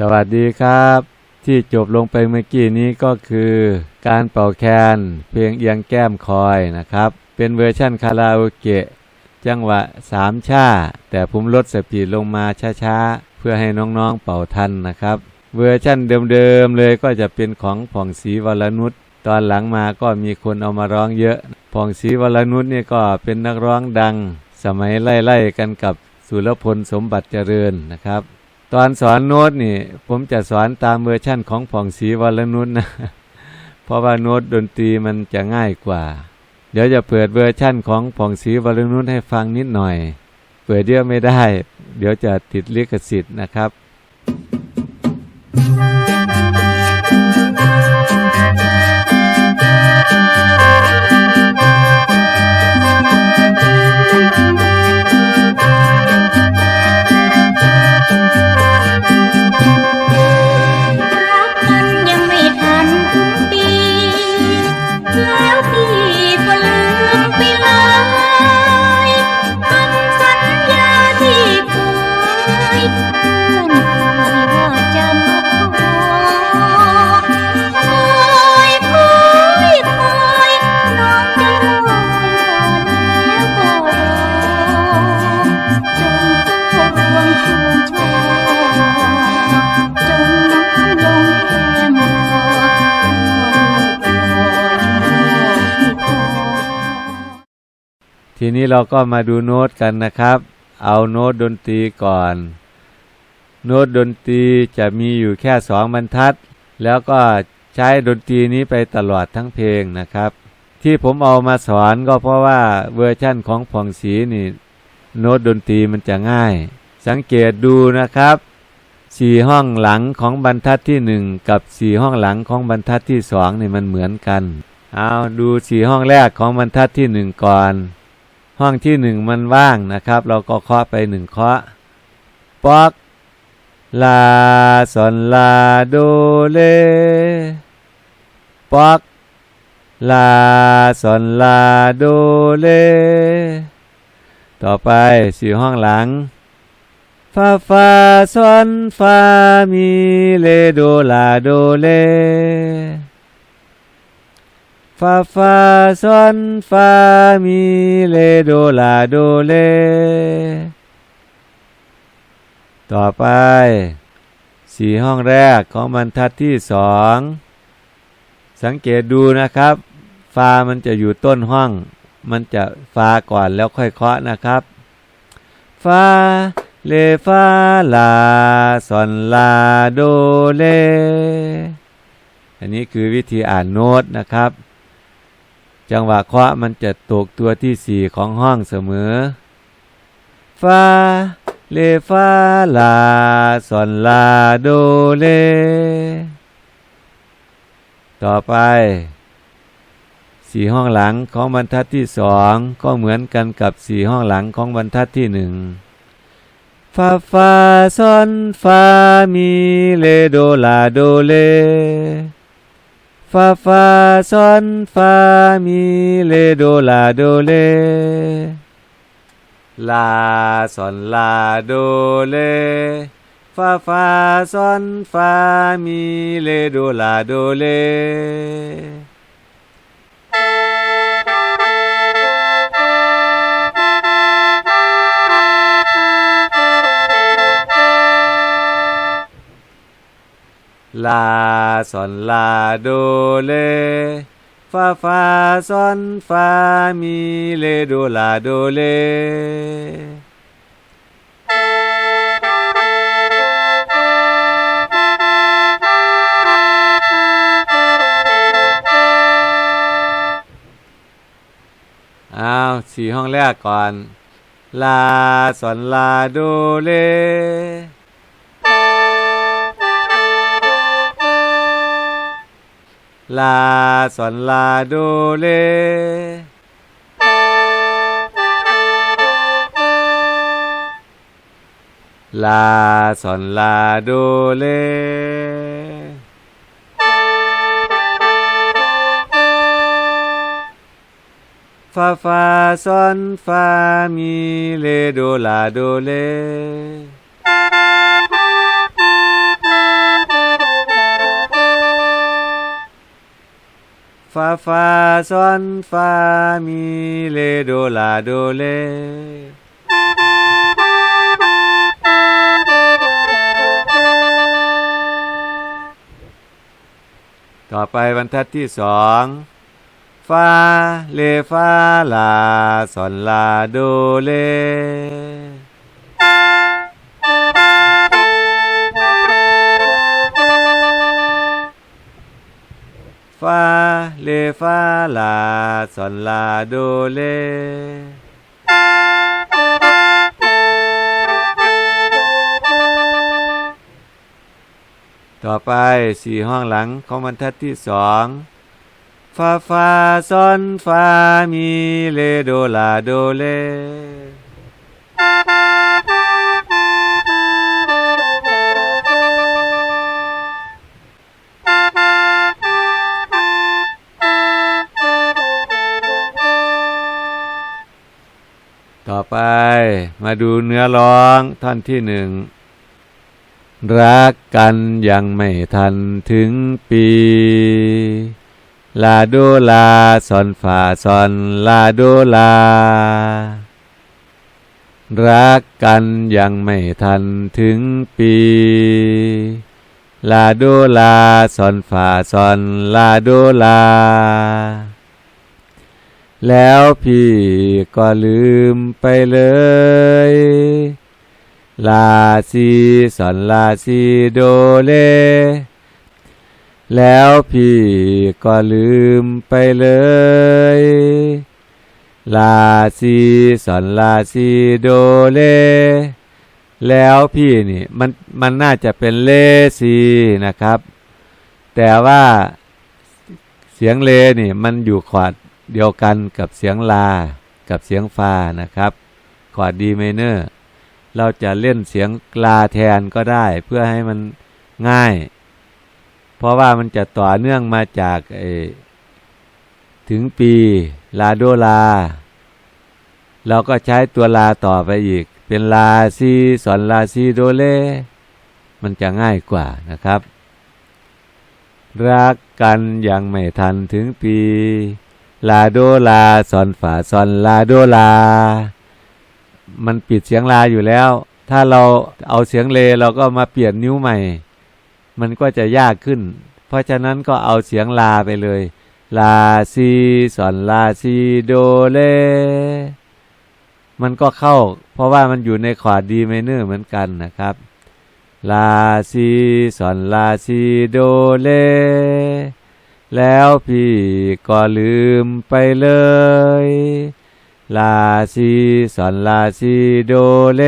สวัสดีครับ ที่จบลงไปเมื่อกี้นี้ก็คือ การเป่าแคนเพลงเอียงแก้มคอยนะครับ เป็นเวอร์ชั่นคาราโอเกะจังหวะสามชาแต่ผมลดสปีดลงมาช้าๆ เพื่อให้น้องๆเป่าทันนะครับ เวอร์ชั่นเดิมๆเลยก็จะเป็นของผ่องศรีวรนุชตอนหลังมาก็มีคนเอามาร้องเยอะผ่องศรีวรนุชนี่ก็เป็นนักร้องดัง สมัยไล่ๆกันกับสุรพลสมบัติเจริญนะครับ ตอนสอนโน้ตนี่ ผมจะสอนตามเวอร์ชั่นของผ่องศรีวรนุชนะ เพราะว่าโน้ตดนตรีมันจะง่ายกว่า เดี๋ยวจะเปิดเวอร์ชั่นของผ่องศรีวรนุชให้ฟังนิดหน่อย เปิดเยอะไม่ได้ เดี๋ยวจะติดลิขสิทธิ์นะครับ ทีนี้เราก็มาดูโน้ตกันนะครับ เอาโน้ตดนตรีก่อน โน้ตดนตรีจะมีอยู่แค่สองบรรทัด แล้วก็ใช้ดนตรีนี้ไปตลอดทั้งเพลงนะครับ ที่ผมเอามาสอนก็เพราะว่าเวอร์ชั่นของผ่องศรีนี่โน้ตดนตรีมันจะง่าย สังเกตดูนะครับสี่ห้องหลังของบรรทัดที่หนึ่งกับสี่ห้องหลังของบรรทัดที่สองนี่มันเหมือนกัน เอาดูสี่ห้องแรกของบรรทัดที่หนึ่งก่อน ห้องที่หนึ่งมันว่างนะครับ เราก็เคาะไปหนึ่งเคาะป๊อกลาสอนลาโดเลป๊อกลาสอนลาโดเลต่อไปสี่ห้องหลังฟาฟาซอนฟามีเลโดลาโดเล ฟาฟาซอนฟามีเลโดลาโดเล ต่อไปสี่ห้องแรกของบรรทัดที่สองสังเกตดูนะครับ ฟามันจะอยู่ต้นห้อง มันจะฟาก่อนแล้วค่อยเคาะนะครับ ฟาเลฟาลาซอนลาโดเล อันนี้คือวิธีอ่านโน้ตนะครับ จังหวะเคาะมันจะตกตัวที่สี่ของห้องเสมอฟาเลฟาลาซอนลาโดเล ต่อไป สี่ห้องหลังของบรรทัดที่สองก็เหมือนกันกับสี่ห้องหลังของบรรทัดที่หนึ่งฟาฟาซอนฟามีเลโดลาโดเล ฟาฟาซอนฟามีเลโดลาโดเล ลาซอนลาโดเลฟาฟาซอนฟามีเลโดลาโดเล ลาซอนลาโดเลฟาฟาซอนฟามีเลโดลาโดเลอ้าวสี่ห้องแรกก่อน ลาซอนลาโดเล ลาสอนลาโดเลลาสอนลาโดเลฟาฟาซอนฟามีเลโดลาโดเล ฟาฟาซอนฟามีเลโดลาโดเล ต่อไปบรรทัดที่สองฟาเลฟาลาซอนลาโดเล ฟาลาซอนลาโดเลต่อไปสี่ห้องหลังของบรรทัดที่สองฟาฟาซอนฟามีเลโดลาโดเล ต่อไปมาดูเนื้อร้องท่อนที่หนึ่ง รักกันยังไม่ทันถึงปี ลาโดลาซอนฝ่าซอนลาโดลา รักกันยังไม่ทันถึงปี ลาโดลาซอนฝ่าซอนลาโดลา แล้วพี่ก็ลืมไปเลย ลาซีสอนลาซีโดเล แล้วพี่ก็ลืมไปเลย ลาซีสอนลาซีโดเล แล้วพี่นี่มันมันน่าจะเป็นเลซีนะครับ แต่ว่าเสียงเลนี่มันอยู่ขวาด เดียวกันกับเสียงลา กับเสียงฟานะครับขวาดดีไมเนอร์ เราจะเล่นเสียงลาแทนก็ได้เพื่อให้มันง่าย เพราะว่ามันจะต่อเนื่องมาจากถึงปีลาโดลา เราก็ใช้ตัวลาต่อไปอีก เป็นลาซีสอนลาซีโดเล มันจะง่ายกว่านะครับ รักกันยังไม่ทันถึงปี ลาโดลาสอนฝาสอนลาโดลา มันปิดเสียงลาอยู่แล้ว ถ้าเราเอาเสียงเลเราก็มาเปลี่ยนนิ้วใหม่ มันก็จะยากขึ้น เพราะฉะนั้นก็เอาเสียงลาไปเลย ลาซีสอนลาซีโดเล มันก็เข้า เพราะว่ามันอยู่ในขวาดดีไมเนอร์เหมือนกันนะครับลาซีสอนลาซีโดเล แล้วพี่ก็ลืมไปเลย ลาซีสอนลาซีโดเล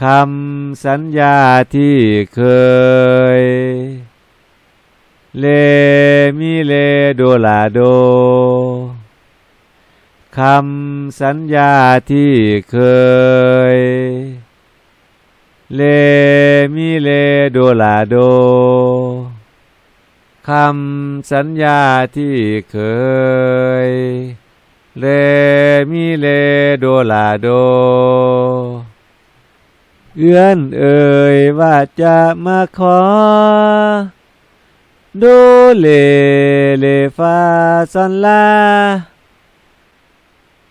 คำสัญญาที่เคย เลมิเลโดลาโด คำสัญญาที่เคย เลมิเลโดลาโด คำสัญญาที่เคย เลมิเลโดลาโด เอื้อนเอ่ยว่าจะมาขอ โดเลเลฟาซอนลา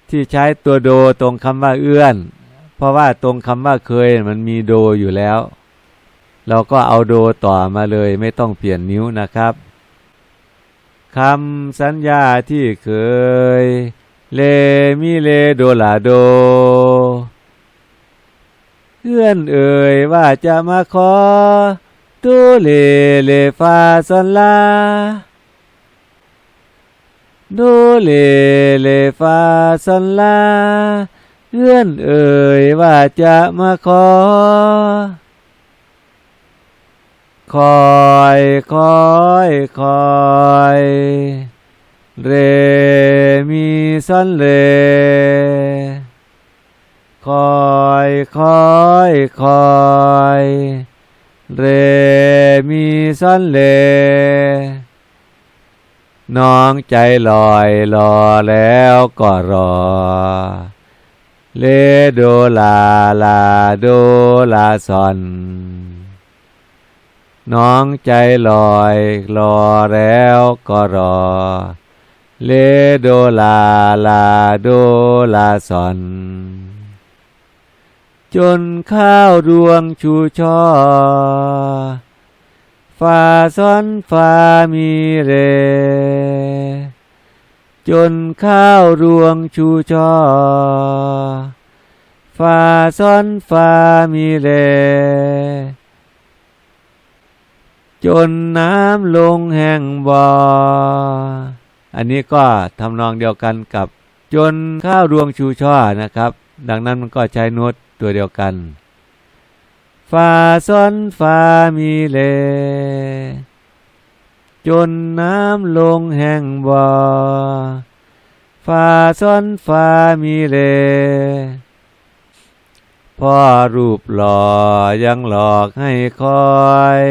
ที่ใช้ตัวโดตรงคำว่าเอื้อน เพราะว่าตรงคำว่าเคยมันมีโดอยู่แล้วเราก็เอาโดต่อมาเลยไม่ต้องเปลี่ยนนิ้วนะครับ คำสัญญาที่เคย เลมิเลโดลาโด เพื่อนเอ่ยว่าจะมาขอตูเลเลฟาซอนลาดูเลเลฟาซอนลาเพื่อนเอ่ยว่าจะมาขอ คอยคอยคอยเรมีซอนเลคอยคอยคอยเรมีซอนเลน้องใจลอยรอแล้วก็รอ เลโดลาลาโดลาซอน น้องใจลอยรอแล้วก็รอ เลโดลาลาโดลาสอน จนข้าวดวงชูช่อฟาซ้อนฟ้ามีเร จนข้าวรวงชูช่อฟาซ้อนฟ้ามีเล จนน้ำลงแห่งบ่อ อันนี้ก็ทำนองเดียวกันกับ จนข้าวรวงชูช่อนะครับ ดังนั้นมันก็ใช้โน้ตตัวเดียวกันฟาซ้อนฟามีเลจนน้ำลงแห่งบ่อฟาซ้อนฟามีเลพ่อรูปหล่อยังหลอกให้คอย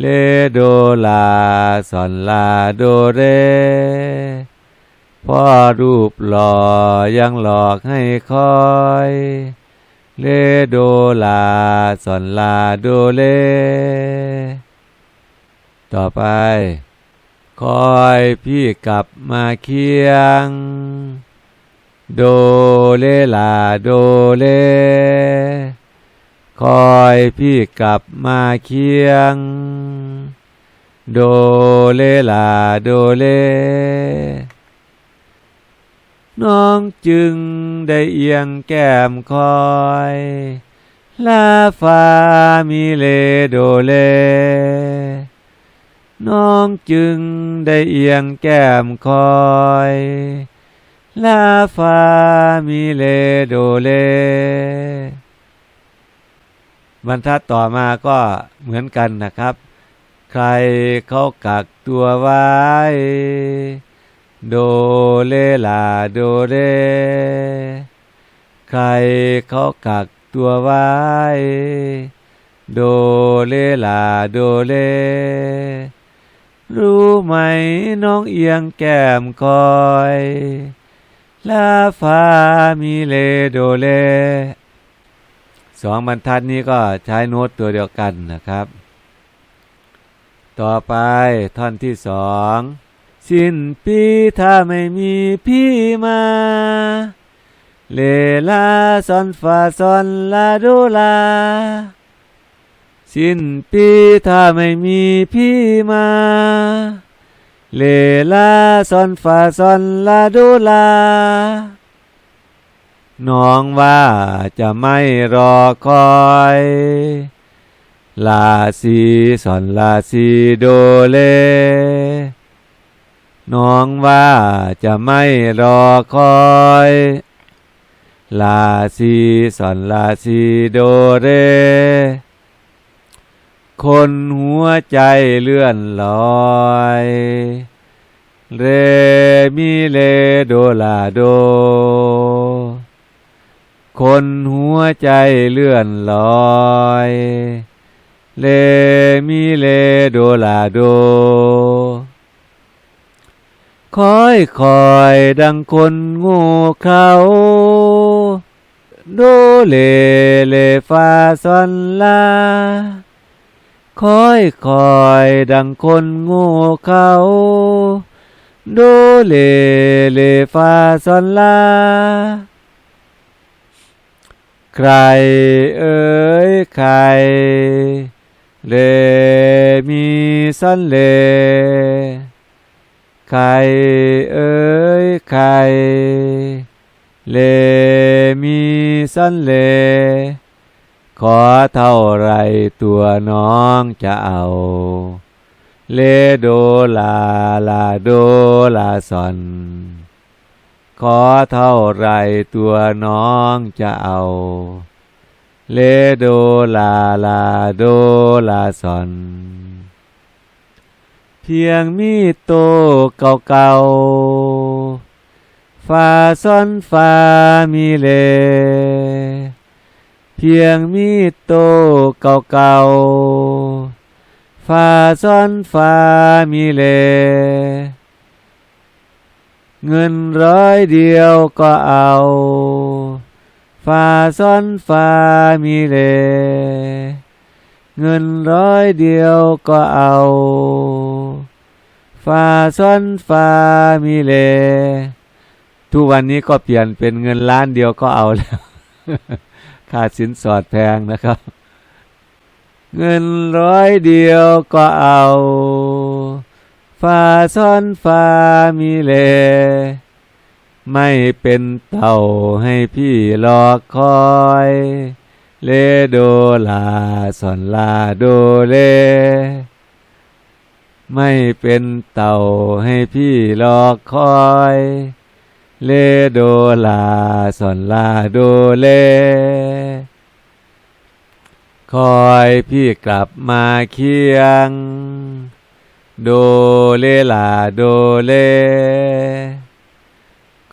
เลโดลาสอนลาโดเร พ่อรูปหล่อยังหลอกให้คอย เลโดลาสอนลาโดเล ต่อไป คอยพี่กลับมาเคียง โดเลลาโดเลคอยพี่กลับมาเคียง โดเลลาโดเล น้องจึงได้เอียงแก้มคอยลาฟ้ามีเลโดเล น้องจึงได้เอียงแก้มคอยลาฟ้ามีเลโดเล บรรทัดต่อมาก็เหมือนกันนะครับ ใครเขากักตัวไว้ โดเลลาโดเรใครเขากักตัวไว้ โดเลลาโดเล รู้ไหมน้องเอียงแก้มคอยลาฟ้ามีเลโดเลสองบรรทัดนี้ก็ใช้โน้ตตัวเดียวกันนะครับ ต่อไปท่อนที่สอง สิ้นปีถ้าไม่มีพี่มา เลลาซอนฟาซอนลาโดลา สิ้นปีถ้าไม่มีพี่มา เลลาซอนฟาซอนลาโดลา น้องว่าจะไม่รอคอย ลาซีสอนลาซีโดเลน้องว่าจะไม่รอคอย ลาซีสอนลาซีโดเร คนหัวใจเลื่อนลอย เรมิเลโดลาโด คนหัวใจเลื่อนลอย เลมิเลโดลาโด คอยคอยดังคนง่เขาโดเลเลฟาซอนลา คอยคอยดังคนง่เขาโดเลเลฟาซอนลา ใครเอ่ยใคร เลมีสันเลใครเอ่ยใครเลมีสันเล ขอเท่าไรตัวน้องจะเอา เลโดลาลาโดลาซอน ขอเท่าไรตัวน้องจะเอา เลโดลาลาโดลาซอน เพียงมีโตเก่าๆฟ้าซ้อนฟามีเล เพียงมีโตเก่าๆฟ้าซ้อนฟามีเล เงินร้อยเดียวก็เอา ฟ้าซ้อนฟ้ามีเล เงินร้อยเดียวก็เอาฟ้าซ้อนฟ้ามีเล ทุกวันนี้ก็เปลี่ยนเป็นเงินล้านเดียวก็เอาแล้วค่าสินสอดแพงนะครับ เงินร้อยเดียวก็เอาฟ้าซ้อนฟ้ามีเล ไม่เป็นเต่าให้พี่รอคอย เลโดลาสอนลาโดเล ไม่เป็นเต่าให้พี่รอคอย เลโดลาสอนลาโดเล คอยพี่กลับมาเคียง โดเลลาโดเล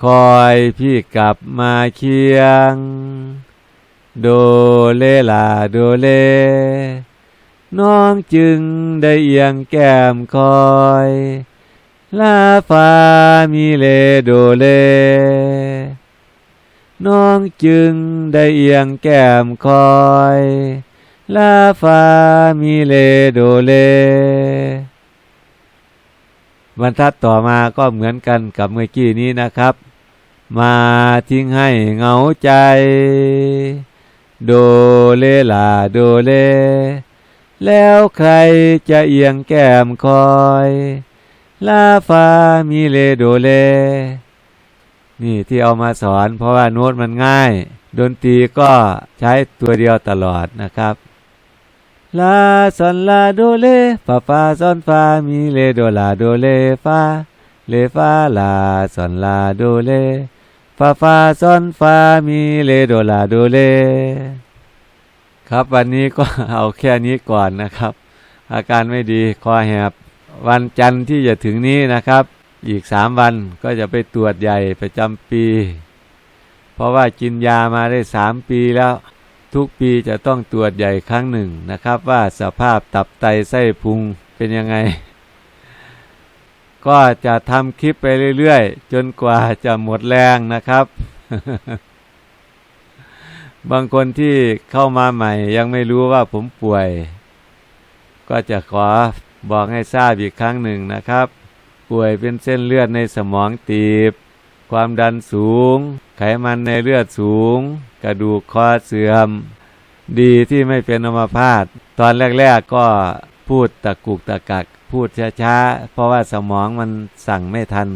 คอยพี่กลับมาเคียง โดเลลาโดเล น้องจึงได้เอียงแก้มคอยลาฟ้ามีเลโดเล น้องจึงได้เอียงแก้มคอยลาฟ้ามีเลโดเล บรรทัดต่อมาก็เหมือนกันกับเมื่อกี้นี้นะครับ มาทิ้งให้เหงาใจ โดเลลาโดเล แล้วใครจะเอียงแก้มคอย ลาฟ้ามีเลโดเล นี่ที่เอามาสอนเพราะว่าโน้ตมันง่าย ดนตรีก็ใช้ตัวเดียวตลอดนะครับลาซอนลาโดเลฟาฟาซอนฟามีเลโดลาโดเลฟาเลฟาลาซอนลาโดเล ฟาฟาซอนฟามีเลโดลาโดเล ครับวันนี้ก็เอาแค่นี้ก่อนนะครับ อาการไม่ดีคอแหบ วันจันทร์ที่จะถึงนี้นะครับ อีกสามวันก็จะไปตรวจใหญ่ประจำปี เพราะว่ากินยามาได้สามปีแล้ว ทุกปีจะต้องตรวจใหญ่ครั้งหนึ่งนะครับ ว่าสภาพตับไตไส้พุงเป็นยังไง ก็จะทำคลิปไปเรื่อยๆ จนกว่าจะหมดแรงนะครับ บางคนที่เข้ามาใหม่ ยังไม่รู้ว่าผมป่วย ก็จะขอบอกให้ทราบอีกครั้งหนึ่งนะครับ ป่วยเป็นเส้นเลือดในสมองตีบ ความดันสูง ไขมันในเลือดสูง กระดูกคอเสื่อม ดีที่ไม่เป็นอัมพาต ตอนแรก ๆก็ พูดตะกุกตะกัก พูดช้าๆ เพราะว่าสมองมันสั่งไม่ทัน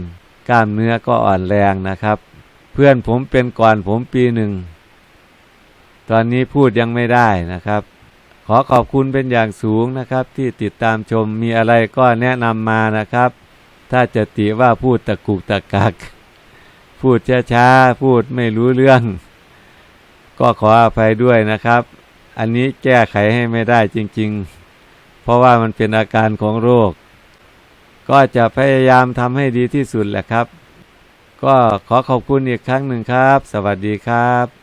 กล้ามเนื้อก็อ่อนแรงนะครับ เพื่อนผมเป็นก่อนผมปีหนึ่ง ตอนนี้พูดยังไม่ได้นะครับ ขอขอบคุณเป็นอย่างสูงนะครับ ที่ติดตามชมมีอะไรก็แนะนำมานะครับ ถ้าจะติว่าพูดตะกุกตะกัก พูดช้าๆ พูดไม่รู้เรื่อง ก็ขออภัยด้วยนะครับ อันนี้แก้ไขให้ไม่ได้จริง ๆ เพราะว่ามันเป็นอาการของโรค ก็จะพยายามทำให้ดีที่สุดแหละครับ ก็ขอขอบคุณอีกครั้งหนึ่งครับ สวัสดีครับ